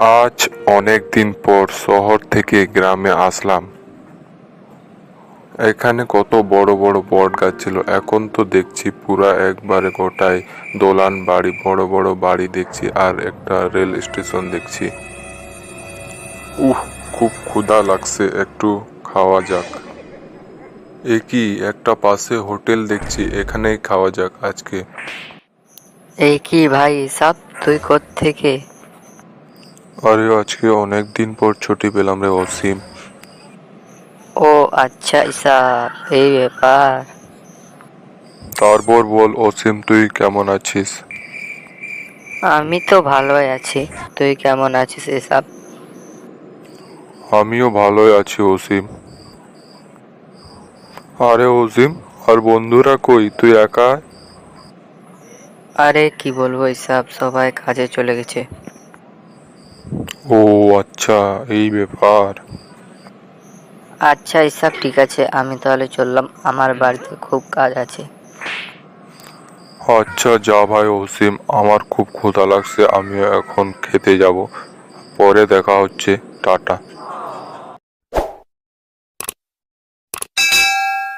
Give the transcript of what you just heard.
আজ অনেক দিন পর শহর থেকে গ্রামে আসলাম। এখানে কত বড় বড় বট গাছ ছিল, এখন তো দেখছি পুরা একবারে গোটাই দোলান বাড়ি, বড় বড় বাড়ি দেখছি আর একটা রেল স্টেশন দেখছি। উহ, খুব ক্ষুধা লাগছে, একটু খাওয়া যাক। এ কি, একটা পাশে হোটেল দেখছি, এখানেই খাওয়া যাক আজকে। কি ভাই সব তুই থেকে আরে আজকে অনেক দিন পর ছুটি পেলাম রে অসীম। ও আচ্ছা ইসাব এই ব্যাপার। তারপর বল অসীম তুই কেমন আছিস? আমি তো ভালোই আছি। তুই কেমন আছিস এসব? আমিও ভালোই আছি অসীম। আরে অসীম আর বন্ধুরা কই? তুই একা? আরে কি বলব এসব সবাই কাজে চলে গেছে। ও আচ্ছা এই ব্যাপার। আচ্ছা এসব ঠিক আছে আমি তাহলে চললাম। আমার বাড়িতে খুব কাজ আছে। আচ্ছা যা ভাই অসীম আমার খুব ক্ষুধা লাগছে আমিও এখন খেতে যাব। পরে দেখা হচ্ছে টাটা।